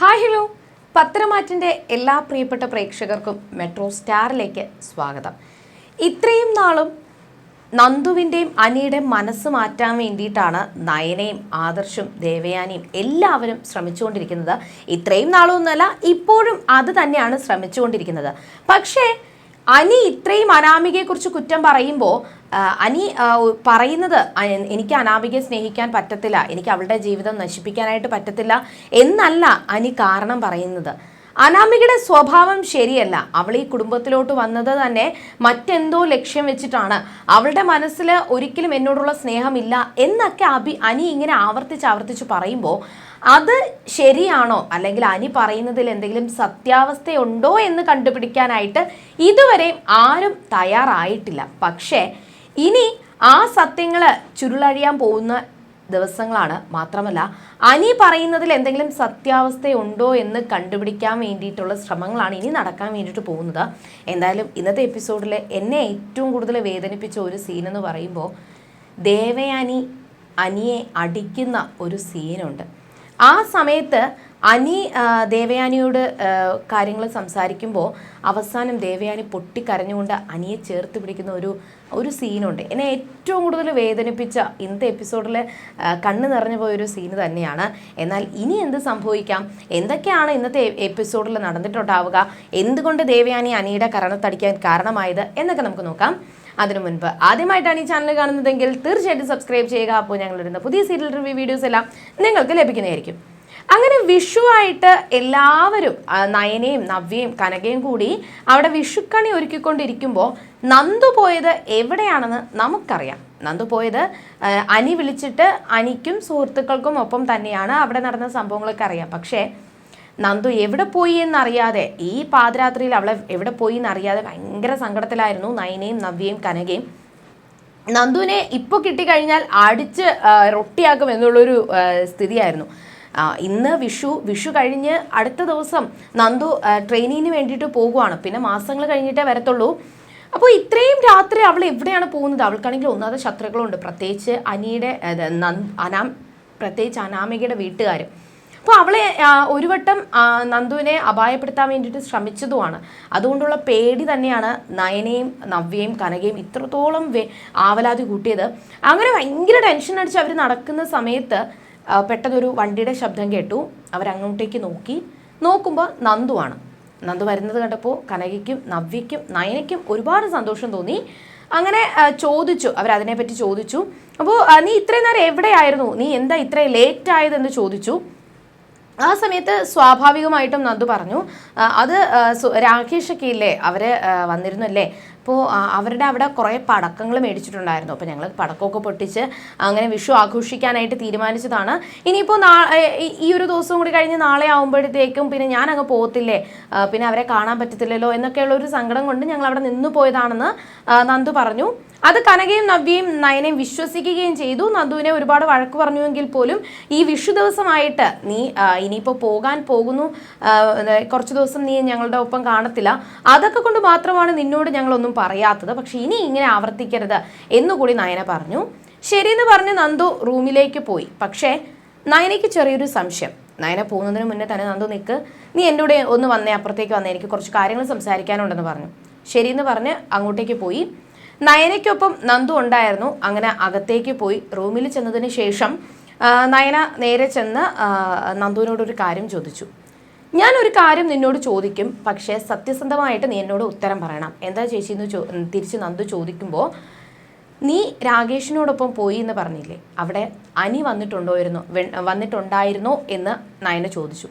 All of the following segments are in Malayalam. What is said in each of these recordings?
ഹായ് ഹലോ പത്രമാറ്റിന്റെ എല്ലാ പ്രിയപ്പെട്ട പ്രേക്ഷകർക്കും മെട്രോ സ്റ്റാറിലേക്ക് സ്വാഗതം. ഇത്രയും നാളും നന്ദുവിന്റെയും അനിയുടെയും മനസ്സ് മാറ്റാൻ വേണ്ടിയിട്ടാണ് നയനയും ആദർശും ദേവയാനിയും എല്ലാവരും ശ്രമിച്ചുകൊണ്ടിരിക്കുന്നത്. ഇത്രയും നാളൊന്നുമല്ല ഇപ്പോഴും അത് തന്നെയാണ് ശ്രമിച്ചുകൊണ്ടിരിക്കുന്നത്. പക്ഷേ അനി ഇത്രയും അനാമികയെക്കുറിച്ച് കുറ്റം പറയുമ്പോൾ അനി പറയുന്നത് എനിക്ക് അനാമികയെ സ്നേഹിക്കാൻ പറ്റത്തില്ല എനിക്ക് അവളുടെ ജീവിതം നശിപ്പിക്കാനായിട്ട് പറ്റത്തില്ല എന്നല്ല അനി കാരണം പറയുന്നത്. അനാമികയുടെ സ്വഭാവം ശരിയല്ല. അവൾ ഈ കുടുംബത്തിലോട്ട് വന്നത് തന്നെ മറ്റെന്തോ ലക്ഷ്യം വെച്ചിട്ടാണ്. അവളുടെ മനസ്സിൽ ഒരിക്കലും എന്നോടുള്ള സ്നേഹമില്ല എന്നൊക്കെ അഭി അനി ഇങ്ങനെ ആവർത്തിച്ച് ആവർത്തിച്ച് പറയുമ്പോൾ അത് ശരിയാണോ? അല്ലെങ്കിൽ അനി പറയുന്നതിൽ എന്തെങ്കിലും സത്യാവസ്ഥയുണ്ടോ എന്ന് കണ്ടുപിടിക്കാനായിട്ട് ഇതുവരെ ആരും തയ്യാറായിട്ടില്ല. പക്ഷേ ഇനി ആ സത്യങ്ങൾ ചുരുളഴിയാൻ പോകുന്ന ദിവസങ്ങളാണ്. മാത്രമല്ല അനി പറയുന്നതിൽ എന്തെങ്കിലും സത്യാവസ്ഥയുണ്ടോ എന്ന് കണ്ടുപിടിക്കാൻ വേണ്ടിയിട്ടുള്ള ശ്രമങ്ങളാണ് ഇനി നടക്കാൻ വേണ്ടിയിട്ട് പോകുന്നത്. എന്തായാലും ഇന്നത്തെ എപ്പിസോഡിൽ എന്നെ ഏറ്റവും കൂടുതൽ വേദനിപ്പിച്ച ഒരു സീൻ എന്ന് പറയുമ്പോൾ ദേവയാനി അനിയെ അടിക്കുന്ന ഒരു സീനുണ്ട് ആ സമയത്ത് അനി ദേവയാനിയോട് കാര്യങ്ങൾ സംസാരിക്കുമ്പോൾ അവസാനം ദേവയാനി പൊട്ടിക്കരഞ്ഞുകൊണ്ട് അനിയെ ചേർത്ത് പിടിക്കുന്ന ഒരു ഒരു സീനുണ്ട്. എന്നെ ഏറ്റവും കൂടുതൽ വേദനിപ്പിച്ച ഇന്നത്തെ എപ്പിസോഡിൽ കണ്ണ് നിറഞ്ഞു പോയൊരു സീന് തന്നെയാണ്. എന്നാൽ ഇനി എന്ത് സംഭവിക്കാം? എന്തൊക്കെയാണ് ഇന്നത്തെ എപ്പിസോഡിൽ നടന്നിട്ടുണ്ടാവുക? എന്തുകൊണ്ട് ദേവയാനി അനിയുടെ കരണത്തടിക്കാൻ കാരണമായത്? എന്നൊക്കെ നമുക്ക് നോക്കാം. അതിനു മുൻപ്. ആദ്യമായിട്ടാണ് ഈ ചാനൽ കാണുന്നതെങ്കിൽ തീർച്ചയായിട്ടും സബ്സ്ക്രൈബ് ചെയ്യുക. അപ്പോൾ ഞങ്ങൾ വരുന്ന പുതിയ സീരിയൽ റിവ്യൂ വീഡിയോസ് എല്ലാം നിങ്ങൾക്ക് ലഭിക്കുന്നതായിരിക്കും. അങ്ങനെ വിഷുവായിട്ട് എല്ലാവരും ആ, നയനയും നവ്യയും കനകയും കൂടി അവിടെ വിഷുക്കണി ഒരുക്കിക്കൊണ്ടിരിക്കുമ്പോൾ നന്ദു പോയത് എവിടെയാണെന്ന് നമുക്കറിയാം. നന്ദു പോയത് അനി വിളിച്ചിട്ട് അനിക്കും സുഹൃത്തുക്കൾക്കും ഒപ്പം തന്നെയാണ് അവിടെ നടന്ന സംഭവങ്ങളൊക്കെ അറിയാം. പക്ഷേ നന്ദു എവിടെ പോയി എന്നറിയാതെ ഈ പാതിരാത്രിയിൽ അവളെ എവിടെ പോയി എന്നറിയാതെ ഭയങ്കര സങ്കടത്തിലായിരുന്നു നയനയും നവ്യയും കനകയും. നന്ദുവിനെ ഇപ്പോൾ കിട്ടിക്കഴിഞ്ഞാൽ അടിച്ച് റൊട്ടിയാക്കും എന്നുള്ളൊരു സ്ഥിതിയായിരുന്നു. ഇന്ന് വിഷു വിഷു കഴിഞ്ഞ് അടുത്ത ദിവസം നന്ദു ട്രെയിനിന് വേണ്ടിയിട്ട് പോകുവാണ്. പിന്നെ മാസങ്ങൾ കഴിഞ്ഞിട്ടേ വരത്തുള്ളൂ. അപ്പോൾ ഇത്രയും രാത്രി അവൾ എവിടെയാണ് പോകുന്നത്? അവൾക്കാണെങ്കിൽ ഒന്നാമത് ശത്രുക്കളുണ്ട്. പ്രത്യേകിച്ച് അനിയുടെ അനാം പ്രത്യേകിച്ച് അനാമികയുടെ വീട്ടുകാർ അപ്പോൾ അവളെ ഒരു വട്ടം നന്ദുവിനെ അപായപ്പെടുത്താൻ വേണ്ടിയിട്ട് ശ്രമിച്ചതുമാണ്. അതുകൊണ്ടുള്ള പേടി തന്നെയാണ് നയനയും നവ്യയും കനകയും ഇത്രത്തോളം ആവലാതി കൂട്ടിയത്. അങ്ങനെ ഭയങ്കര ടെൻഷൻ അടിച്ച് അവർ നടക്കുന്ന സമയത്ത് പെട്ടെന്നൊരു വണ്ടിയുടെ ശബ്ദം കേട്ടു. അവരങ്ങോട്ടേക്ക് നോക്കി. നോക്കുമ്പോൾ നന്ദുവാണ് നന്ദു വരുന്നത് കണ്ടപ്പോൾ കനകയ്ക്കും നവ്യയ്ക്കും നയനയ്ക്കും ഒരുപാട് സന്തോഷം തോന്നി. അങ്ങനെ ചോദിച്ചു. അവരതിനെപ്പറ്റി ചോദിച്ചു. അപ്പോൾ നീ ഇത്രയും നേരം എവിടെയായിരുന്നു? നീ എന്താ ഇത്രയും ലേറ്റ് ആയതെന്ന് ചോദിച്ചു. ആ സമയത്ത് സ്വാഭാവികമായിട്ടും നന്ദു പറഞ്ഞു അത് രാകേഷൊക്കെ ഇല്ലേ? അവർ വന്നിരുന്നല്ലേ? അപ്പോൾ അവരുടെ അവിടെ കുറേ പടക്കങ്ങൾ മേടിച്ചിട്ടുണ്ടായിരുന്നു. അപ്പോൾ ഞങ്ങൾ പടക്കമൊക്കെ പൊട്ടിച്ച് അങ്ങനെ വിഷു ആഘോഷിക്കാനായിട്ട് തീരുമാനിച്ചതാണ്. ഇനിയിപ്പോൾ നാ ഈ- ഒരു ദിവസം കൂടി കഴിഞ്ഞ് നാളെ ആകുമ്പോഴത്തേക്കും പിന്നെ ഞാൻ അങ്ങ് പോകത്തില്ലേ പിന്നെ അവരെ കാണാൻ പറ്റത്തില്ലല്ലോ എന്നൊക്കെയുള്ള ഒരു സങ്കടം കൊണ്ട് ഞങ്ങൾ അവിടെ നിന്നു പോയതാണെന്ന് നന്ദു പറഞ്ഞു. അത് കനകയും നവ്യയും നയനെയും വിശ്വസിക്കുകയും ചെയ്തു. നന്ദുവിനെ ഒരുപാട് വഴക്ക് പറഞ്ഞുവെങ്കിൽ പോലും ഈ വിഷു ദിവസമായിട്ട് നീ ഇനിയിപ്പോൾ പോകാൻ പോകുന്നു. കുറച്ച് ദിവസം നീ ഞങ്ങളുടെ ഒപ്പം കാണത്തില്ല. അതൊക്കെ കൊണ്ട് മാത്രമാണ് നിന്നോട് ഞങ്ങളൊന്നും പറയാത്തത്. പക്ഷെ ഇനി ഇങ്ങനെ ആവർത്തിക്കരുത് എന്നുകൂടി നയന പറഞ്ഞു. ശരി ശരിയെന്ന് പറഞ്ഞ് നന്ദു റൂമിലേക്ക് പോയി. പക്ഷേ നയനയ്ക്ക് ചെറിയൊരു സംശയം. നയന പോകുന്നതിന് മുന്നേ തന്നെ നന്ദു നിൽക്ക് നീ എന്റെ കൂടെ ഒന്ന് വന്നേ അപ്പുറത്തേക്ക് വന്നേ എനിക്ക് കുറച്ച് കാര്യങ്ങൾ സംസാരിക്കാനുണ്ടെന്ന് പറഞ്ഞു. ശരി ശരിയെന്ന് പറഞ്ഞ് അങ്ങോട്ടേക്ക് പോയി. നയനയ്ക്കൊപ്പം നന്ദു ഉണ്ടായിരുന്നു. അങ്ങനെ അകത്തേക്ക് പോയി. റൂമിൽ ചെന്നതിന് ശേഷം നയന നേരെ ചെന്ന് നന്ദുവിനോടൊരു കാര്യം ചോദിച്ചു. ഞാൻ ഒരു കാര്യം നിന്നോട് ചോദിക്കും പക്ഷേ സത്യസന്ധമായിട്ട് നീ എന്നോട് ഉത്തരം പറയണം. എന്താ ചേച്ചി എന്ന് ചോ തിരിച്ച് നന്ദു ചോദിക്കുമ്പോൾ നീ രാകേഷിനോടൊപ്പം പോയി എന്ന് പറഞ്ഞില്ലേ? അവിടെ അനി വന്നിട്ടുണ്ടോയിരുന്നോ വന്നിട്ടുണ്ടായിരുന്നോ എന്ന് നയന ചോദിച്ചു.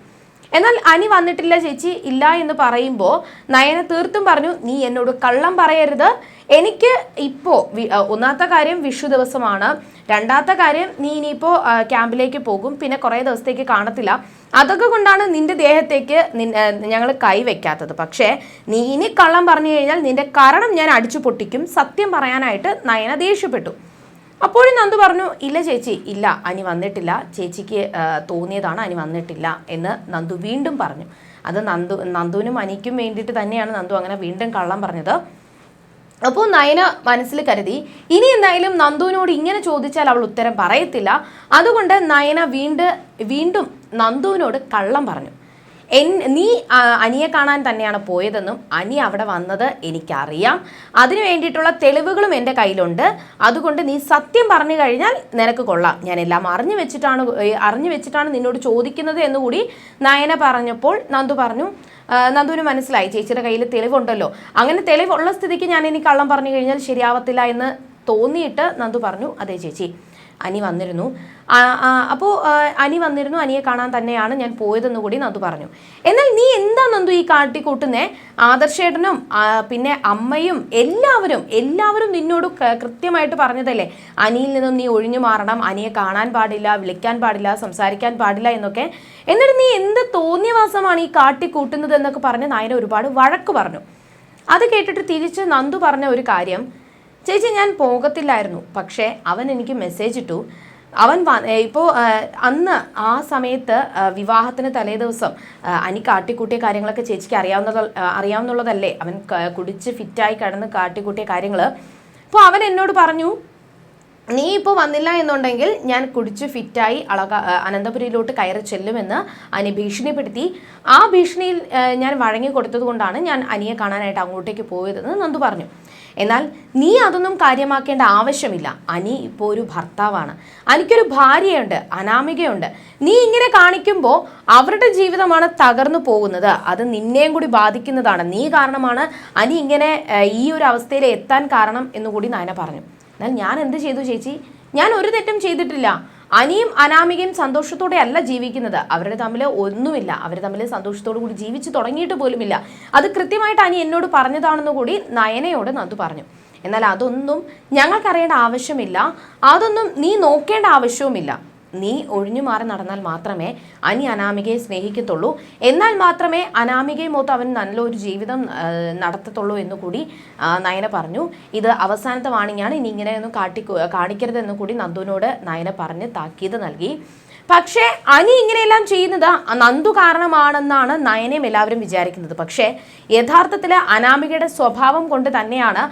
എന്നാൽ അനി വന്നിട്ടില്ല ചേച്ചി ഇല്ല എന്ന് പറയുമ്പോൾ നയന തീർത്തും പറഞ്ഞു നീ എന്നോട് കള്ളം പറയരുത്. എനിക്ക് ഇപ്പോൾ ഒന്നാമത്തെ കാര്യം വിഷു ദിവസമാണ്. രണ്ടാമത്തെ കാര്യം നീ ഇനിയിപ്പോൾ ക്യാമ്പിലേക്ക് പോകും. പിന്നെ കുറേ ദിവസത്തേക്ക് കാണത്തില്ല. അതൊക്കെ കൊണ്ടാണ് നിന്റെ ദേഹത്തേക്ക് ഞങ്ങൾ കൈവയ്ക്കാത്തത് പക്ഷേ നീ ഇനി കള്ളം പറഞ്ഞു കഴിഞ്ഞാൽ നിന്റെ കരണം ഞാൻ അടിച്ചു പൊട്ടിക്കും. സത്യം പറയാനായിട്ട് നയന ദേഷ്യപ്പെട്ടു. അപ്പോഴും നന്ദു പറഞ്ഞു ഇല്ല ചേച്ചി ഇല്ല അനി വന്നിട്ടില്ല. ചേച്ചിക്ക് തോന്നിയതാണ് അനി വന്നിട്ടില്ല എന്ന് നന്ദു വീണ്ടും പറഞ്ഞു. അത് നന്ദു നന്ദുവിനും അനിക്കും വേണ്ടിയിട്ട് തന്നെയാണ് നന്ദു അങ്ങനെ വീണ്ടും കള്ളം പറഞ്ഞത്. അപ്പോൾ നയന മനസ്സിൽ കരുതി ഇനി എന്തായാലും നന്ദുവിനോട് ഇങ്ങനെ ചോദിച്ചാൽ അവൾ ഉത്തരം പറയത്തില്ല. അതുകൊണ്ട് നയന വീണ്ടും വീണ്ടും നന്ദുവിനോട് കള്ളം പറഞ്ഞു. എൻ നീ അനിയെ കാണാൻ തന്നെയാണ് പോയതെന്നും അനി അവിടെ വന്നത് എനിക്കറിയാം. അതിനു വേണ്ടിയിട്ടുള്ള തെളിവുകളും എന്റെ കയ്യിലുണ്ട്. അതുകൊണ്ട് നീ സത്യം പറഞ്ഞു കഴിഞ്ഞാൽ നിനക്ക് കൊള്ളാം. എല്ലാം അറിഞ്ഞു വെച്ചിട്ടാണ് അറിഞ്ഞു വെച്ചിട്ടാണ് നിന്നോട് ചോദിക്കുന്നത് എന്നുകൂടി നയന പറഞ്ഞപ്പോൾ നന്ദു പറഞ്ഞു നന്ദുവിന് മനസ്സിലായി. ചേച്ചിയുടെ കയ്യിൽ തെളിവുണ്ടല്ലോ. അങ്ങനെ തെളിവുള്ള സ്ഥിതിക്ക് ഞാൻ ഇനി കള്ളം പറഞ്ഞു കഴിഞ്ഞാൽ ശരിയാവത്തില്ല എന്ന് തോന്നിയിട്ട് നന്ദു പറഞ്ഞു അതെ ചേച്ചി. അനി വന്നിരുന്നു. അപ്പോൾ അനി വന്നിരുന്നു. അനിയെ കാണാൻ തന്നെയാണ് ഞാൻ പോയതെന്ന് കൂടി നന്ദു പറഞ്ഞു. എന്നാൽ നീ എന്താ നന്ദു ഈ കാട്ടിക്കൂട്ടുന്നേ? ആദർശേട്ടനും പിന്നെ അമ്മയും എല്ലാവരും എല്ലാവരും നിന്നോട് കൃത്യമായിട്ട് പറഞ്ഞതല്ലേ? അനിയിൽ നിന്നും നീ ഒഴിഞ്ഞു മാറണം. അനിയെ കാണാൻ പാടില്ല വിളിക്കാൻ പാടില്ല സംസാരിക്കാൻ പാടില്ല എന്നൊക്കെ. എന്നിട്ട് നീ എന്ത് തോന്നിയവാസമാണ് ഈ കാട്ടിക്കൂട്ടുന്നത് എന്നൊക്കെ പറഞ്ഞ് നായന ഒരുപാട് വഴക്ക് പറഞ്ഞു. അത് കേട്ടിട്ട് തിരിച്ച് നന്ദു പറഞ്ഞ ഒരു കാര്യം ചേച്ചി ഞാൻ പോകത്തില്ലായിരുന്നു. പക്ഷേ അവൻ എനിക്ക് മെസ്സേജ് ഇട്ടു. അവൻ ഇപ്പോൾ അന്ന് ആ സമയത്ത് വിവാഹത്തിന് തലേ ദിവസം അനി കാട്ടിക്കൂട്ടിയ കാര്യങ്ങളൊക്കെ ചേച്ചിക്ക് അറിയാവുന്ന അറിയാവുന്നുള്ളതല്ലേ? അവൻ കുടിച്ച് ഫിറ്റായി കിടന്ന് കാട്ടിക്കൂട്ടിയ കാര്യങ്ങൾ അപ്പോൾ അവൻ എന്നോട് പറഞ്ഞു നീ ഇപ്പോൾ വന്നില്ല എന്നുണ്ടെങ്കിൽ ഞാൻ കുടിച്ച് ഫിറ്റായി അളക അനന്തപുരിയിലോട്ട് കയറി ചെല്ലുമെന്ന് അനി ഭീഷണിപ്പെടുത്തി. ആ ഭീഷണിയിൽ ഞാൻ വഴങ്ങി കൊടുത്തത് കൊണ്ടാണ് ഞാൻ അനിയെ കാണാനായിട്ട് അങ്ങോട്ടേക്ക് പോയതെന്ന് നന്ദു പറഞ്ഞു. എന്നാൽ നീ അതൊന്നും കാര്യമാക്കേണ്ട ആവശ്യമില്ല. അനി ഇപ്പോൾ ഒരു ഭർത്താവാണ്. അനിക്കൊരു ഭാര്യയുണ്ട് അനാമികയുണ്ട്. നീ ഇങ്ങനെ കാണിക്കുമ്പോൾ അവരുടെ ജീവിതമാണ് തകർന്നു പോകുന്നത്. അത് നിന്നെയും കൂടി ബാധിക്കുന്നതാണ്. നീ കാരണമാണ് അനി ഇങ്ങനെ ഈ ഒരു അവസ്ഥയിൽ എത്താൻ കാരണം എന്നുകൂടി നയന പറഞ്ഞു. എന്നാൽ ഞാൻ എന്ത് ചെയ്തു ചേച്ചി? ഞാൻ ഒരു തെറ്റും ചെയ്തിട്ടില്ല. അനിയും അനാമികയും സന്തോഷത്തോടെ അല്ല ജീവിക്കുന്നത്. അവരുടെ തമ്മിൽ ഒന്നുമില്ല. അവർ തമ്മിൽ സന്തോഷത്തോടു കൂടി ജീവിച്ചു തുടങ്ങിയിട്ട് പോലുമില്ല. അത് കൃത്യമായിട്ട് അനി എന്നോട് പറഞ്ഞതാണെന്ന് കൂടി നയനയോട് നന്ദു പറഞ്ഞു. എന്നാൽ അതൊന്നും ഞങ്ങൾക്കറിയേണ്ട ആവശ്യമില്ല. അതൊന്നും നീ നോക്കേണ്ട ആവശ്യവുമില്ല. നീ ഒഴിഞ്ഞു മാറി നടന്നാൽ മാത്രമേ അനി അനാമികയെ സ്നേഹിക്കത്തുള്ളൂ. എന്നാൽ മാത്രമേ അനാമികയുമൊത്ത് അവൻ നല്ലൊരു ജീവിതം നടത്തത്തുള്ളൂ എന്ന് കൂടി നയന പറഞ്ഞു. ഇത് അവസാനത്തെ വാണിങ്ങാണ് ഇനി ഇങ്ങനെയൊന്നും കാട്ടി കാണിക്കരുതെന്ന് കൂടി നന്ദുവിനോട് നയന പറഞ്ഞ് താക്കീത് നൽകി. പക്ഷേ അനി ഇങ്ങനെയെല്ലാം ചെയ്യുന്നത് നന്ദു കാരണമാണെന്നാണ് നയനയും എല്ലാവരും വിചാരിക്കുന്നത്. പക്ഷേ യഥാർത്ഥത്തിൽ അനാമികയുടെ സ്വഭാവം കൊണ്ട് തന്നെയാണ്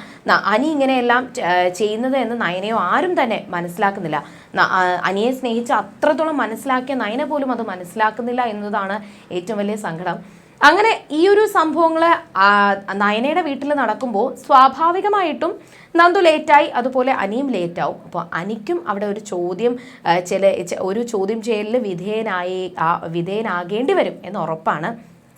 അനി ഇങ്ങനെയെല്ലാം ചെയ്യുന്നത് എന്ന് നയനയോ ആരും തന്നെ മനസ്സിലാക്കുന്നില്ല. അനിയെ സ്നേഹിച്ച് അത്രത്തോളം മനസ്സിലാക്കിയ നയന പോലും അത് മനസ്സിലാക്കുന്നില്ല എന്നതാണ് ഏറ്റവും വലിയ സങ്കടം. അങ്ങനെ ഈ ഒരു സംഭവങ്ങൾ നയനയുടെ വീട്ടിൽ നടക്കുമ്പോൾ സ്വാഭാവികമായിട്ടും നന്ദു ലേറ്റായി അതുപോലെ അനിയും ലേറ്റാവും അപ്പോൾ അനിക്കും അവിടെ ഒരു ചോദ്യം ചില ഒരു ചോദ്യം ചെയ്യലിൽ വിധേയനായി വിധേയനാകേണ്ടി വരും എന്ന് ഉറപ്പാണ്.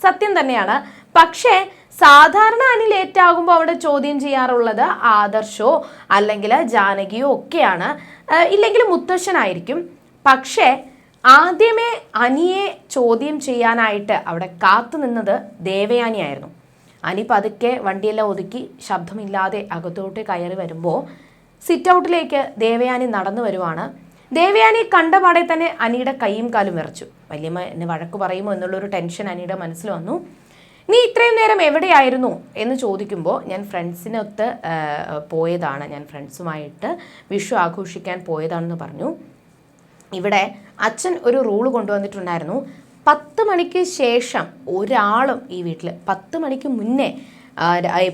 സത്യം തന്നെയാണ്. പക്ഷേ സാധാരണ അനി ലേറ്റ് ആകുമ്പോൾ അവിടെ ചോദ്യം ചെയ്യാറുള്ളത് ആദർശോ അല്ലെങ്കിൽ ജാനകിയോ ഒക്കെയാണ്. ഇല്ലെങ്കിൽ മുത്തശ്ശനായിരിക്കും. പക്ഷേ ആദ്യമേ അനിയെ ചോദ്യം ചെയ്യാനായിട്ട് അവിടെ കാത്തു നിന്നത് ദേവയാനിയായിരുന്നു. അനി പതുക്കെ വണ്ടിയെല്ലാം ഒതുക്കി ശബ്ദമില്ലാതെ അകത്തോട്ട് കയറി വരുമ്പോൾ സിറ്റ് ഔട്ടിലേക്ക് ദേവയാനി നടന്നു വരുവാണ്. ദേവയാനി കണ്ടപാടെ തന്നെ അനിയുടെ കൈയും കാലും വിറച്ചു. വല്യമ്മ എന്നെ വഴക്ക് പറയുമോ എന്നുള്ളൊരു ടെൻഷൻ അനിയുടെ മനസ്സിൽ വന്നു. നീ ഇത്രയും നേരം എവിടെയായിരുന്നു? എന്ന് ചോദിക്കുമ്പോൾ ഞാൻ ഫ്രണ്ട്സിനൊത്ത് പോയതാണ്. ഞാൻ ഫ്രണ്ട്സുമായിട്ട് വിഷു ആഘോഷിക്കാൻ പോയതാണെന്ന് പറഞ്ഞു. ഇവിടെ അച്ഛൻ ഒരു റൂൾ കൊണ്ടുവന്നിട്ടുണ്ടായിരുന്നു. പത്ത് മണിക്ക് ശേഷം ഒരാളും ഈ വീട്ടിൽ പത്ത് മണിക്ക് മുന്നേ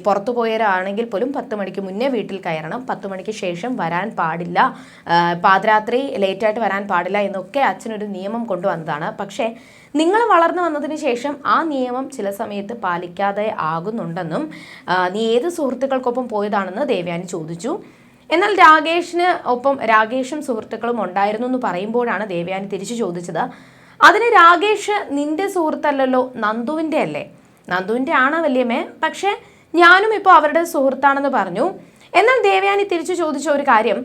പുറത്തു പോയവരാണെങ്കിൽ പോലും പത്ത് മണിക്ക് മുന്നേ വീട്ടിൽ കയറണം. പത്ത് മണിക്ക് ശേഷം വരാൻ പാടില്ല. പാതിരാത്രി ലേറ്റായിട്ട് വരാൻ പാടില്ല എന്നൊക്കെ അച്ഛനൊരു നിയമം കൊണ്ടുവന്നതാണ്. പക്ഷേ നിങ്ങൾ വളർന്നു വന്നതിന് ശേഷം ആ നിയമം ചില സമയത്ത് പാലിക്കാതെ ആകുന്നുണ്ടെന്നും നീ ഏത് സുഹൃത്തുക്കൾക്കൊപ്പം പോയതാണെന്ന് ദേവ്യാനി ചോദിച്ചു. എന്നാൽ രാകേഷിന് ഒപ്പം രാകേഷും സുഹൃത്തുക്കളും ഉണ്ടായിരുന്നു എന്ന് പറയുമ്പോഴാണ് ദേവയാനി തിരിച്ചു ചോദിച്ചത്. അതിന് രാകേഷ് നിന്റെ സുഹൃത്തല്ലല്ലോ നന്ദുവിന്റെ അല്ലേ? നന്ദുവിന്റെ ആണ് വല്യമ്മേ. പക്ഷേ ഞാനും ഇപ്പോൾ അവരുടെ സുഹൃത്താണെന്ന് പറഞ്ഞു. എന്നാൽ ദേവയാനി തിരിച്ചു ചോദിച്ച ഒരു കാര്യം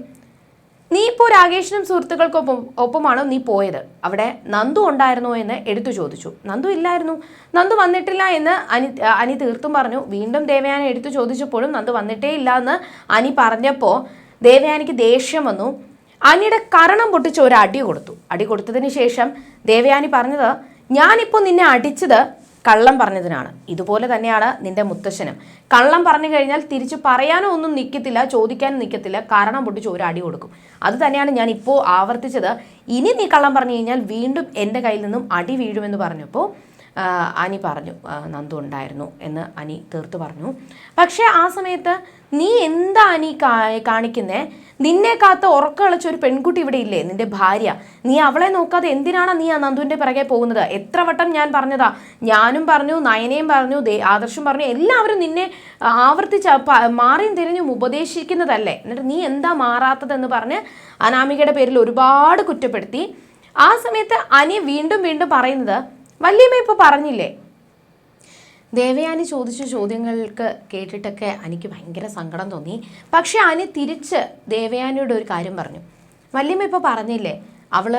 നീ ഇപ്പോൾ രാകേഷിനും സുഹൃത്തുക്കൾക്കൊപ്പം ഒപ്പമാണോ നീ പോയത്? അവിടെ നന്ദു ഉണ്ടായിരുന്നോ എന്ന് എടുത്തു ചോദിച്ചു. നന്ദു ഇല്ലായിരുന്നു. നന്ദു വന്നിട്ടില്ല എന്ന് അനി അനി തീർത്തും പറഞ്ഞു. വീണ്ടും ദേവയാനെ എടുത്തു ചോദിച്ചപ്പോഴും നന്ദു വന്നിട്ടേ ഇല്ല എന്ന് അനി പറഞ്ഞപ്പോൾ ദേവയാനിക്ക് ദേഷ്യം വന്നു. അനിയുടെ കരണം പൊട്ടിച്ച് ഒരു അടി കൊടുത്തു. അടി കൊടുത്തതിന് ശേഷം ദേവയാനി പറഞ്ഞത് ഞാനിപ്പോൾ നിന്നെ അടിച്ചത് കള്ളം പറഞ്ഞതിനാണ്. ഇതുപോലെ തന്നെയാണ് നിന്റെ മുത്തശ്ശനും. കള്ളം പറഞ്ഞു കഴിഞ്ഞാൽ തിരിച്ച് പറയാനോ ഒന്നും നിൽക്കത്തില്ല ചോദിക്കാനും നിൽക്കത്തില്ല കാരണം പൊട്ടിച്ച് ഒരു അടി കൊടുക്കും. അത് തന്നെയാണ് ഞാൻ ഇപ്പോൾ ആവർത്തിച്ചത്. ഇനി നീ കള്ളം പറഞ്ഞു കഴിഞ്ഞാൽ വീണ്ടും എന്റെ കയ്യിൽ നിന്നും അടി വീഴുമെന്ന് പറഞ്ഞപ്പോൾ അനി പറഞ്ഞു നന്ദു ഉണ്ടായിരുന്നു എന്ന് അനി തീർത്തു പറഞ്ഞു. പക്ഷേ ആ സമയത്ത് നീ എന്താ അനി കാണിക്കുന്നേ? നിന്നെ കാത്ത് ഉറക്കളിച്ച ഒരു പെൺകുട്ടി ഇവിടെ ഇല്ലേ? നിന്റെ ഭാര്യ. നീ അവളെ നോക്കാതെ എന്തിനാണ് നീ ആ നന്ദുവിന്റെ പിറകെ പോകുന്നത്? എത്ര വട്ടം ഞാൻ പറഞ്ഞതാ. ഞാനും പറഞ്ഞു നയനയും പറഞ്ഞു ആദർശം പറഞ്ഞു എല്ലാവരും നിന്നെ ആവർത്തിച്ച് മാറിയും തിരിഞ്ഞും ഉപദേശിക്കുന്നതല്ലേ? എന്നിട്ട് നീ എന്താ മാറാത്തതെന്ന് പറഞ്ഞ് അനാമികയുടെ പേരിൽ ഒരുപാട് കുറ്റപ്പെടുത്തി. ആ സമയത്ത് അനി വീണ്ടും വീണ്ടും പറയുന്നത് വല്യമ്മ ഇപ്പൊ പറഞ്ഞില്ലേ? ദേവയാനി ചോദിച്ച ചോദ്യങ്ങൾക്ക് കേട്ടിട്ടൊക്കെ എനിക്ക് ഭയങ്കര സങ്കടം തോന്നി. പക്ഷെ അനി തിരിച്ച് ദേവയാനിയുടെ ഒരു കാര്യം പറഞ്ഞു. വല്യമ്മ ഇപ്പോൾ പറഞ്ഞില്ലേ അവൾ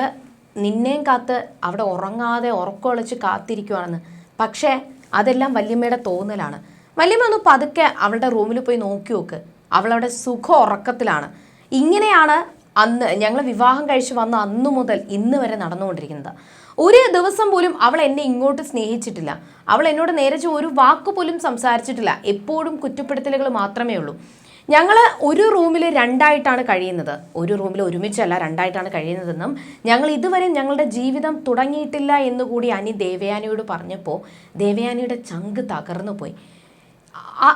നിന്നെയും കാത്ത് അവിടെ ഉറങ്ങാതെ ഉറക്കൊളിച്ച് കാത്തിരിക്കുവാണെന്ന്. പക്ഷേ അതെല്ലാം വല്യമ്മയുടെ തോന്നലാണ്. വല്യമ്മ ഒന്ന് പതുക്കെ അവളുടെ റൂമിൽ പോയി നോക്കി നോക്ക്. അവളവിടെ സുഖ ഉറക്കത്തിലാണ്. ഇങ്ങനെയാണ് അന്ന് ഞങ്ങൾ വിവാഹം കഴിച്ചു വന്ന അന്നു മുതൽ ഇന്ന് വരെ നടന്നുകൊണ്ടിരിക്കുന്നത്. ഒരു ദിവസം പോലും അവൾ എന്നെ ഇങ്ങോട്ട് സ്നേഹിച്ചിട്ടില്ല. അവൾ എന്നോട് നേരെ ഒരു വാക്ക് പോലും സംസാരിച്ചിട്ടില്ല. എപ്പോഴും കുറ്റപ്പെടുത്തലുകൾ മാത്രമേ ഉള്ളൂ. ഞങ്ങൾ ഒരു റൂമിൽ രണ്ടായിട്ടാണ് കഴിയുന്നത്. ഒരു റൂമിൽ ഒരുമിച്ചല്ല രണ്ടായിട്ടാണ് കഴിയുന്നതെന്നും ഞങ്ങൾ ഇതുവരെ ഞങ്ങളുടെ ജീവിതം തുടങ്ങിയിട്ടില്ല എന്നുകൂടി അനി ദേവയാനിയോട് പറഞ്ഞപ്പോൾ ദേവയാനിയുടെ ചങ്ക് തകർന്നു പോയി.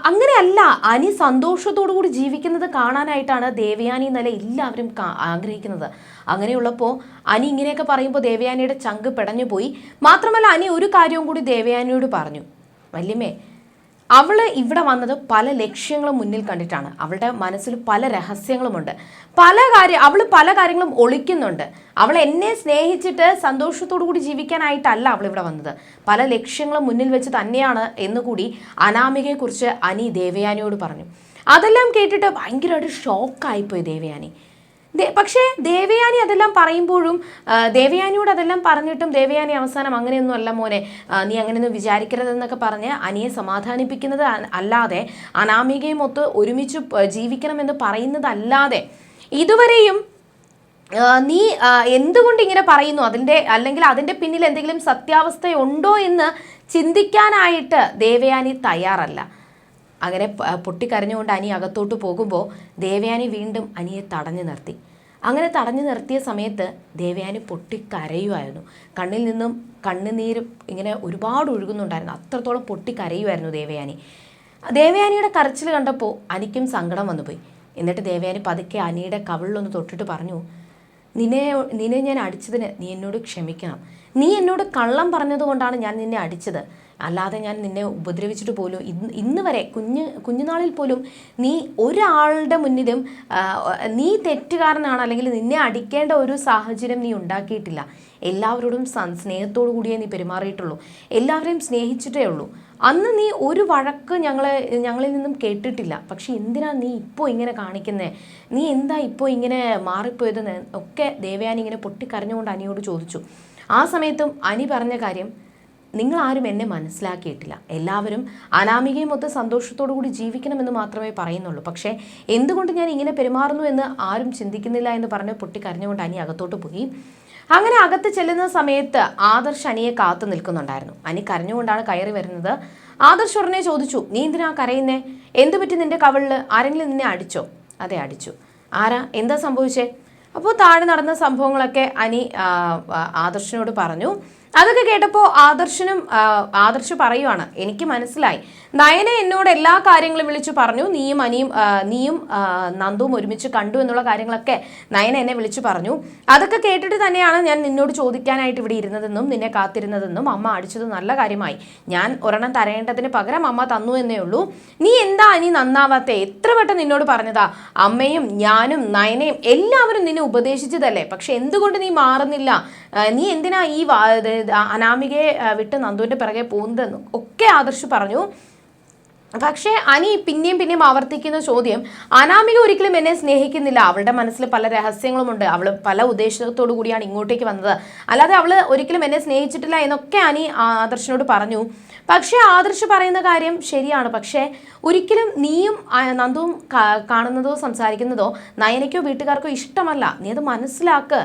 അങ്ങനെയല്ല അനി സന്തോഷത്തോടു കൂടി ജീവിക്കുന്നത് കാണാനായിട്ടാണ് ദേവയാനി എന്നല്ല എല്ലാവരും ആഗ്രഹിക്കുന്നത്. അങ്ങനെയുള്ളപ്പോൾ അനി ഇങ്ങനെയൊക്കെ പറയുമ്പോൾ ദേവയാനിയുടെ ചങ്ക് പിടഞ്ഞു പോയി മാത്രമല്ല അനി ഒരു കാര്യവും കൂടി ദേവയാനിയോട് പറഞ്ഞു. വല്യമ്മേ അവൾ ഇവിടെ വന്നത് പല ലക്ഷ്യങ്ങളും മുന്നിൽ കണ്ടിട്ടാണ്. അവളുടെ മനസ്സിൽ പല രഹസ്യങ്ങളുമുണ്ട്. പല കാര്യം അവൾ പല കാര്യങ്ങളും ഒളിക്കുന്നുണ്ട്. അവൾ എന്നെ സ്നേഹിച്ചിട്ട് സന്തോഷത്തോടു കൂടി ജീവിക്കാനായിട്ടല്ല അവൾ ഇവിടെ വന്നത്. പല ലക്ഷ്യങ്ങളും മുന്നിൽ വെച്ച് തന്നെയാണ് എന്നുകൂടി അനാമികയെക്കുറിച്ച് അനി ദേവയാനിയോട് പറഞ്ഞു. അതെല്ലാം കേട്ടിട്ട് ഭയങ്കരമായിട്ട് ഷോക്കായിപ്പോയി ദേവയാനി. പക്ഷേ ദേവയാനി അതെല്ലാം പറയുമ്പോഴും ദേവയാനിയോട് അതെല്ലാം പറഞ്ഞിട്ടും ദേവയാനി അവസാനം അങ്ങനെയൊന്നും അല്ല മോനെ നീ അങ്ങനെയൊന്നും വിചാരിക്കരുതെന്നൊക്കെ പറഞ്ഞ് അനിയെ സമാധാനിപ്പിക്കുന്നത് അല്ലാതെ അനാമികയും ഒത്ത് ഒരുമിച്ച് ജീവിക്കണമെന്ന് പറയുന്നതല്ലാതെ ഇതുവരെയും നീ എന്തുകൊണ്ട് ഇങ്ങനെ പറയുന്നു? അതിന്റെ അല്ലെങ്കിൽ അതിന്റെ പിന്നിൽ എന്തെങ്കിലും സത്യാവസ്ഥയുണ്ടോ എന്ന് ചിന്തിക്കാനായിട്ട് ദേവയാനി തയ്യാറല്ല. അങ്ങനെ പൊട്ടിക്കരഞ്ഞുകൊണ്ട് അനി അകത്തോട്ട് പോകുമ്പോൾ ദേവയാനി വീണ്ടും അനിയെ തടഞ്ഞു നിർത്തി. അങ്ങനെ തടഞ്ഞു നിർത്തിയ സമയത്ത് ദേവയാനി പൊട്ടിക്കരയുമായിരുന്നു കണ്ണിൽ നിന്നും കണ്ണുനീരും ഇങ്ങനെ ഒരുപാട് ഒഴുകുന്നുണ്ടായിരുന്നു. അത്രത്തോളം പൊട്ടിക്കരയുമായിരുന്നു ദേവയാനി. ദേവയാനിയുടെ കരച്ചിൽ കണ്ടപ്പോൾ അനിക്കും സങ്കടം വന്നുപോയി. എന്നിട്ട് ദേവയാനി പതുക്കെ അനിയുടെ കവിളിലൊന്ന് തൊട്ടിട്ട് പറഞ്ഞു നിന്നെ നിന്നെ ഞാൻ അടിച്ചതിന് നീ എന്നോട് ക്ഷമിക്കണം. നീ എന്നോട് കള്ളം പറഞ്ഞതുകൊണ്ടാണ് ഞാൻ നിന്നെ അടിച്ചത്. അല്ലാതെ ഞാൻ നിന്നെ ഉപദ്രവിച്ചിട്ട് പോലും ഇന്ന് ഇന്ന് വരെ കുഞ്ഞ് കുഞ്ഞുനാളിൽ പോലും നീ ഒരാളുടെ മുന്നിലും നീ തെറ്റുകാരനാണ് അല്ലെങ്കിൽ നിന്നെ അടിക്കേണ്ട ഒരു സാഹചര്യം നീ ഉണ്ടാക്കിയിട്ടില്ല. എല്ലാവരോടും സ്നേഹത്തോടു കൂടിയേ നീ പെരുമാറിയിട്ടുള്ളൂ. എല്ലാവരെയും സ്നേഹിച്ചിട്ടേ ഉള്ളൂ. അന്ന് നീ ഒരു വഴക്ക് ഞങ്ങളെ ഞങ്ങളിൽ നിന്നും കേട്ടിട്ടില്ല. പക്ഷെ എന്തിനാ നീ ഇപ്പോൾ ഇങ്ങനെ കാണിക്കുന്നത് നീ എന്താ ഇപ്പോൾ ഇങ്ങനെ മാറിപ്പോയതെന്ന് ഒക്കെ ദേവയാനി ഇങ്ങനെ പൊട്ടിക്കരഞ്ഞുകൊണ്ട് അനിയോട് ചോദിച്ചു. ആ സമയത്തും അനി പറഞ്ഞ കാര്യം നിങ്ങൾ ആരും എന്നെ മനസ്സിലാക്കിയിട്ടില്ല. എല്ലാവരും അനാമികയും ഒത്ത് സന്തോഷത്തോടു കൂടി ജീവിക്കണമെന്ന് മാത്രമേ പറയുന്നുള്ളൂ. പക്ഷേ എന്തുകൊണ്ട് ഞാൻ ഇങ്ങനെ പെരുമാറുന്നു എന്ന് ആരും ചിന്തിക്കുന്നില്ല എന്ന് പറഞ്ഞ് പൊട്ടി കരഞ്ഞുകൊണ്ട് അനി അകത്തോട്ട് പോയി. അങ്ങനെ അകത്ത് ചെല്ലുന്ന സമയത്ത് ആദർശ് അനിയെ കാത്തു നിൽക്കുന്നുണ്ടായിരുന്നു. അനി കരഞ്ഞുകൊണ്ടാണ് കയറി വരുന്നത്. ആദർശ് ഉടനെ ചോദിച്ചു നീ എന്തിനാ കരയുന്നേ? എന്ത് പറ്റി നിന്റെ കവളിൽ ആരെങ്കിലും നിന്നെ അടിച്ചോ? അതെ അടിച്ചു. ആരാ? എന്താ സംഭവിച്ചേ? അപ്പോൾ താഴെ നടന്ന സംഭവങ്ങളൊക്കെ അനി ആദർശിനോട് പറഞ്ഞു. അതൊക്കെ കേട്ടപ്പോൾ ആദർശനും ആദർശ് പറയുവാണ് എനിക്ക് മനസ്സിലായി. നയന എന്നോട് എല്ലാ കാര്യങ്ങളും വിളിച്ചു പറഞ്ഞു നീയും അനിയും നീയും നന്ദുവും ഒരുമിച്ച് കണ്ടു എന്നുള്ള കാര്യങ്ങളൊക്കെ നയന എന്നെ വിളിച്ചു പറഞ്ഞു. അതൊക്കെ കേട്ടിട്ട് തന്നെയാണ് ഞാൻ നിന്നോട് ചോദിക്കാനായിട്ട് ഇവിടെ ഇരുന്നതെന്നും നിന്നെ കാത്തിരുന്നതെന്നും അമ്മ അടിച്ചത് നല്ല കാര്യമായി. ഞാൻ ഒരെണ്ണം തരേണ്ടതിന് പകരം അമ്മ തന്നു എന്നേ ഉള്ളൂ. നീ എന്താ അനി നന്നാവാത്തെ? എത്ര വട്ടം നിന്നോട് പറഞ്ഞതാ? അമ്മയും ഞാനും നയനയും എല്ലാവരും നിന്നെ ഉപദേശിച്ചതല്ലേ? പക്ഷെ എന്തുകൊണ്ട് നീ മാറുന്നില്ല? നീ എന്തിനാ ഈ അനാമികയെ വിട്ട് നന്ദുവിന്റെ പിറകെ പോകുന്നതെന്നും ഒക്കെ ആദർശ് പറഞ്ഞു. പക്ഷേ അനി പിന്നെയും പിന്നെയും ആവർത്തിക്കുന്ന ചോദ്യം അനാമിക ഒരിക്കലും എന്നെ സ്നേഹിക്കുന്നില്ല. അവളുടെ മനസ്സിൽ പല രഹസ്യങ്ങളുമുണ്ട്. അവൾ പല ഉദ്ദേശത്തോടു കൂടിയാണ് ഇങ്ങോട്ടേക്ക് വന്നത്. അല്ലാതെ അവൾ ഒരിക്കലും എന്നെ സ്നേഹിച്ചിട്ടില്ല എന്നൊക്കെ അനി ആദർശിനോട് പറഞ്ഞു. പക്ഷേ ആദർശ് പറയുന്ന കാര്യം ശരിയാണ്. പക്ഷേ ഒരിക്കലും നീയും നന്ദുവും കാണുന്നതോ സംസാരിക്കുന്നതോ നയനയ്ക്കോ വീട്ടുകാർക്കോ ഇഷ്ടമല്ല. നീ അത് മനസ്സിലാക്ക്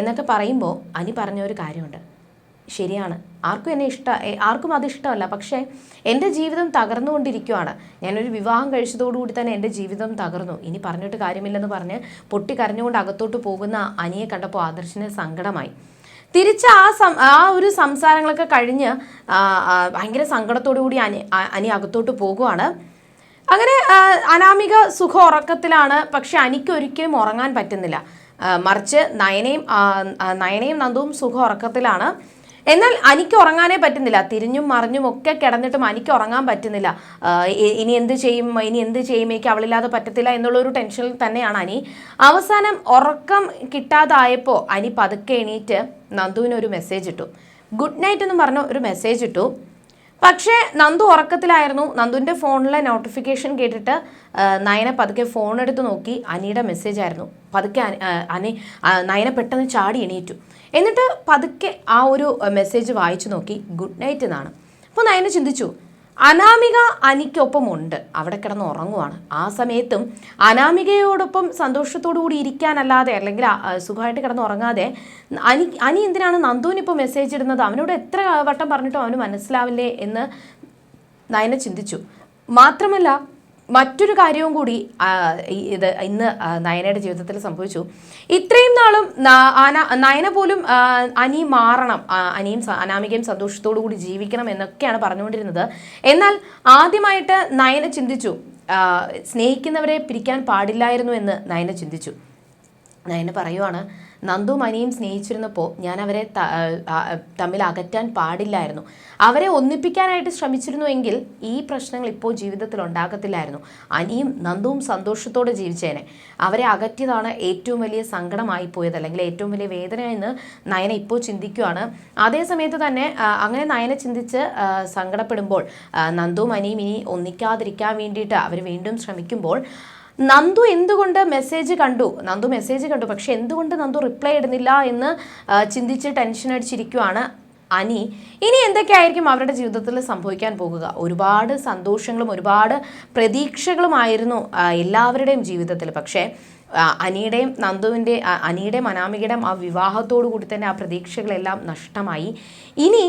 എന്നൊക്കെ പറയുമ്പോൾ അനി പറഞ്ഞ ഒരു കാര്യമുണ്ട്. ശരിയാണ്. ആർക്കും എന്നെ ഇഷ്ട ആർക്കും അത് ഇഷ്ടമല്ല. പക്ഷേ എന്റെ ജീവിതം തകർന്നുകൊണ്ടിരിക്കുകയാണ് ഞാനൊരു വിവാഹം കഴിച്ചതോടുകൂടി തന്നെ എന്റെ ജീവിതം തകർന്നു. ഇനി പറഞ്ഞിട്ട് കാര്യമില്ലെന്ന് പറഞ്ഞ് പൊട്ടി കരഞ്ഞുകൊണ്ട് അകത്തോട്ട് പോകുന്ന അനിയെ കണ്ടപ്പോൾ ആദർശിന് സങ്കടമായി. തിരിച്ച് ആ സം ആ ഒരു സംസാരങ്ങളൊക്കെ കഴിഞ്ഞ് ഭയങ്കര സങ്കടത്തോടു കൂടി അനി അനി അകത്തോട്ട് പോകുവാണ്. അങ്ങനെ അനാമിക സുഖ ഉറക്കത്തിലാണ്. പക്ഷെ അനിക്ക് ഒരിക്കലും ഉറങ്ങാൻ പറ്റുന്നില്ല. മറിച്ച് നയനയും നയനയും നന്ദുവും സുഖ ഉറക്കത്തിലാണ്. എന്നാൽ അനിക്ക് ഉറങ്ങാനേ പറ്റുന്നില്ല. തിരിഞ്ഞും മറിഞ്ഞും ഒക്കെ കിടന്നിട്ടും അനിക്ക് ഉറങ്ങാൻ പറ്റുന്നില്ല. ഇനി എന്ത് ചെയ്യും? ഇനി എന്ത് ചെയ്യും? എനിക്ക് അവളില്ലാതെ പറ്റത്തില്ല എന്നുള്ളൊരു ടെൻഷൻ തന്നെയാണ് അനി. അവസാനം ഉറക്കം കിട്ടാതായപ്പോൾ അനി പതുക്കെ എണീറ്റ് നന്ദുവിന് ഒരു മെസ്സേജ് ഇട്ടു. ഗുഡ് നൈറ്റ് എന്ന് പറഞ്ഞ ഒരു മെസ്സേജ് ഇട്ടു. പക്ഷേ നന്ദു ഉറക്കത്തിലായിരുന്നു. നന്ദുവിന്റെ ഫോണിലെ നോട്ടിഫിക്കേഷൻ കേട്ടിട്ട് നയന പതുക്കെ ഫോൺ എടുത്ത് നോക്കി. അനിയുടെ മെസ്സേജ് ആയിരുന്നു. പതുക്കെ അനി- നയന പെട്ടെന്ന് ചാടി എണീറ്റു. എന്നിട്ട് പതുക്കെ ആ ഒരു മെസ്സേജ് വായിച്ചു നോക്കി. ഗുഡ് നൈറ്റ് എന്നാണ്. അപ്പോൾ നയന ചിന്തിച്ചു അനാമിക അനിക്കൊപ്പം ഉണ്ട് അവിടെ കിടന്ന് ഉറങ്ങുവാണ്. ആ സമയത്തും അനാമികയോടൊപ്പം സന്തോഷത്തോടു കൂടി ഇരിക്കാനല്ലാതെ അല്ലെങ്കിൽ സുഖമായിട്ട് കിടന്ന് ഉറങ്ങാതെ അനി അനി എന്തിനാണ് നന്ദുവിനിപ്പോൾ മെസ്സേജ് ഇടുന്നത്? അവനോട് എത്ര വട്ടം പറഞ്ഞിട്ടും അവന് മനസ്സിലാവില്ലേ എന്ന് നയന ചിന്തിച്ചു. മാത്രമല്ല മറ്റൊരു കാര്യവും കൂടി ഇത് ഇന്ന് നയനയുടെ ജീവിതത്തിൽ സംഭവിച്ചു. ഇത്രയും നാളും നയന പോലും അനി മാറണം അനിയും അനാമികയും സന്തോഷത്തോടു കൂടി ജീവിക്കണം എന്നൊക്കെയാണ് പറഞ്ഞുകൊണ്ടിരുന്നത്. എന്നാൽ ആദ്യമായിട്ട് നയന ചിന്തിച്ചു സ്നേഹിക്കുന്നവരെ പിരിക്കാൻ പാടില്ലായിരുന്നു എന്ന് നയന ചിന്തിച്ചു. നയന പറയുവാണ് നന്ദും അനിയും സ്നേഹിച്ചിരുന്നപ്പോൾ ഞാൻ അവരെ തമ്മിൽ അകറ്റാൻ പാടില്ലായിരുന്നു. അവരെ ഒന്നിപ്പിക്കാനായിട്ട് ശ്രമിച്ചിരുന്നുവെങ്കിൽ ഈ പ്രശ്നങ്ങൾ ഇപ്പോൾ ജീവിതത്തിൽ ഉണ്ടാകത്തില്ലായിരുന്നു. അനിയും നന്ദുവും സന്തോഷത്തോടെ ജീവിച്ചേനെ. അവരെ അകറ്റിയതാണ് ഏറ്റവും വലിയ സങ്കടമായി പോയത് അല്ലെങ്കിൽ ഏറ്റവും വലിയ വേദന എന്ന് നയന ഇപ്പോൾ ചിന്തിക്കുകയാണ് അതേ സമയത്ത് തന്നെ അങ്ങനെ നയന ചിന്തിച്ച് സങ്കടപ്പെടുമ്പോൾ നന്ദുവും അനിയും ഇനി ഒന്നിക്കാതിരിക്കാൻ വേണ്ടിയിട്ട് അവർ വീണ്ടും ശ്രമിക്കുമ്പോൾ നന്ദു എന്തുകൊണ്ട് മെസ്സേജ് കണ്ടു? നന്ദു മെസ്സേജ് കണ്ടു. പക്ഷെ എന്തുകൊണ്ട് നന്ദു റിപ്ലൈ ഇടുന്നില്ല എന്ന് ചിന്തിച്ച് ടെൻഷൻ അടിച്ചിരിക്കുവാണ് അനി. ഇനി എന്തൊക്കെയായിരിക്കും അവരുടെ ജീവിതത്തിൽ സംഭവിക്കാൻ പോകുക? ഒരുപാട് സന്തോഷങ്ങളും ഒരുപാട് പ്രതീക്ഷകളുമായിരുന്നു എല്ലാവരുടെയും ജീവിതത്തിൽ. പക്ഷേ അനിയുടെയും നന്ദുവിന്റെ അനിയുടെയും അനാമികയുടെയും ആ വിവാഹത്തോടു കൂടി തന്നെ ആ പ്രതീക്ഷകളെല്ലാം നഷ്ടമായി. ഇനി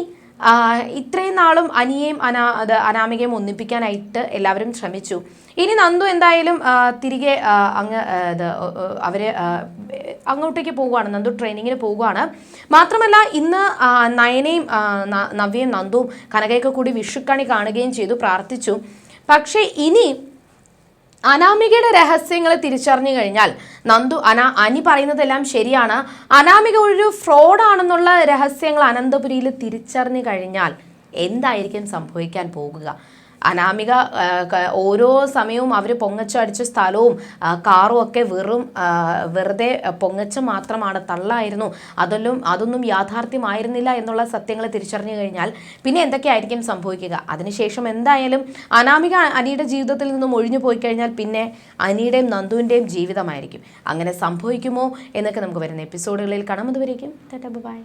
ഇത്രയും നാളും അനിയെയും അനാ അത് അനാമികയും ഒന്നിപ്പിക്കാനായിട്ട് എല്ലാവരും ശ്രമിച്ചു. ഇനി നന്ദു എന്തായാലും തിരികെ അങ്ങ് ഇത് അവർ അങ്ങോട്ടേക്ക് പോവുകയാണ്. നന്ദു ട്രെയിനിങ്ങിന് പോവുകയാണ്. മാത്രമല്ല ഇന്ന് നയനയും നവ്യയും നന്ദുവും കനകയൊക്കെ കൂടി വിഷുക്കണി കാണുകയും ചെയ്തു പ്രാർത്ഥിച്ചു. പക്ഷേ ഇനി അനാമികയുടെ രഹസ്യങ്ങൾ തിരിച്ചറിഞ്ഞു കഴിഞ്ഞാൽ നന്ദു അനാ അനി പറയുന്നതെല്ലാം ശരിയാണ്. അനാമിക ഒരു ഫ്രോഡാണെന്നുള്ള രഹസ്യങ്ങൾ അനന്തപുരിയിൽ തിരിച്ചറിഞ്ഞു കഴിഞ്ഞാൽ എന്തായിരിക്കും സംഭവിക്കാൻ പോകുക? അനാമിക ഓരോ സമയവും അവർ പൊങ്ങച്ചടിച്ച സ്ഥലവും കാറും ഒക്കെ വെറും വെറുതെ പൊങ്ങച്ച മാത്രമാണ് തള്ളായിരുന്നു. അതെല്ലാം അതൊന്നും യാഥാർത്ഥ്യമായിരുന്നില്ല എന്നുള്ള സത്യങ്ങൾ തിരിച്ചറിഞ്ഞു കഴിഞ്ഞാൽ പിന്നെ എന്തൊക്കെയായിരിക്കും സംഭവിക്കുക? അതിനുശേഷം എന്തായാലും അനാമിക അനിയുടെ ജീവിതത്തിൽ നിന്നും ഒഴിഞ്ഞു പോയി കഴിഞ്ഞാൽ പിന്നെ അനിയുടെയും നന്ദുവിന്റെയും ജീവിതമായിരിക്കും. അങ്ങനെ സംഭവിക്കുമോ എന്നൊക്കെ നമുക്ക് വരുന്ന എപ്പിസോഡുകളിൽ കാണാം. അതുവരേക്കും ബൈ.